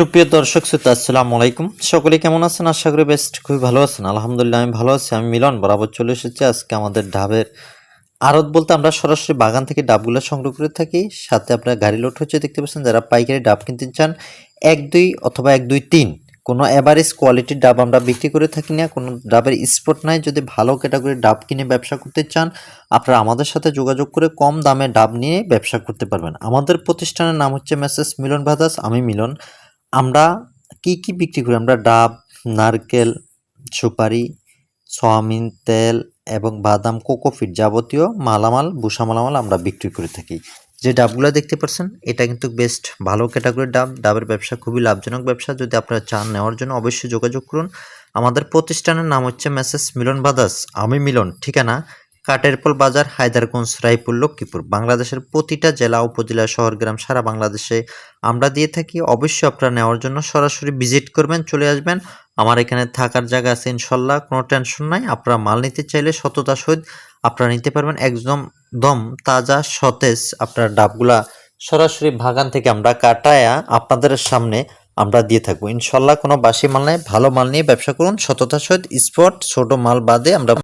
সুপ্রিয় দর্শক শ্রোতা, আসসালামু আলাইকুম। সকলে কেমন আছেন? আশা করি বেস্ট খুবই ভালো আছেন। আলহামদুলিল্লাহ, আমি ভালো আছি। আমি মিলন বরাবর চলে এসেছি আজকে আমাদের ডাবের আড়ত বলতে আমরা সরাসরি বাগান থেকে ডাবগুলো সংগ্রহ করে থাকি। সাথে আপনার গাড়ি লোড হচ্ছে, দেখতে পাচ্ছেন যারা পাইকারি ডাব কিনতে চান, এক দুই অথবা এক দুই তিন। কোনো অ্যাভারেজ কোয়ালিটির ডাব আমরা বিক্রি করে থাকি না, কোনো ডাবের স্পট নাই। যদি ভালো ক্যাটাগরির ডাব কিনে ব্যবসা করতে চান, আপনারা আমাদের সাথে যোগাযোগ করে কম দামে ডাব নিয়ে ব্যবসা করতে পারবেন। আমাদের প্রতিষ্ঠানের নাম হচ্ছে মেসেস মিলন ভাদাস আমি মিলন। আমরা কি কি বিক্রি করি? আমরা ডাব, নারকেল, সুপারি, সয়াবিন, তেল এবং বাদাম, কোকোফিট যাবতীয় মালামাল, বুসা মালামাল আমরা বিক্রি করে থাকি। যে ডাবগুলো দেখতে পাচ্ছেন, এটা কিন্তু বেস্ট ভালো ক্যাটাগরির ডাব। ডাবের ব্যবসা খুবই লাভজনক ব্যবসা। যদি আপনারা চান নেওয়ার জন্য অবশ্যই যোগাযোগ করুন। আমাদের প্রতিষ্ঠানের নাম হচ্ছে মেসেস মিলন বাদাস আমি মিলন, ঠিকানা কাটেরপল বাজার, হায়দারগঞ্জ, রায়পুর, লক্ষ্মীপুর। বাংলাদেশের প্রতিটা জেলা, উপজেলা, শহর, গ্রাম সারা বাংলাদেশে আমরা দিয়ে থাকি। অবশ্যই আপনারা নেওয়ার জন্য সরাসরি ভিজিট করবেন, চলে আসবেন। আমার এখানে থাকার জায়গা আছে ইনশাল্লাহ, কোনো টেনশন নাই। আপনারা মাল নিতে চাইলে সততা সহিত আপনারা নিতে পারবেন। একদম দম, তাজা, সতেজ আপনার ডাবগুলা সরাসরি বাগান থেকে আমরা কাটায়া আপনাদের সামনে আমরা দিয়ে থাকব। ইনশাল্লাহ কোনো বাসি মাল নেই, ভালো মাল নিয়ে ব্যবসা করুন। সততা সহিত স্পট, ছোট মাল বাদে আমরা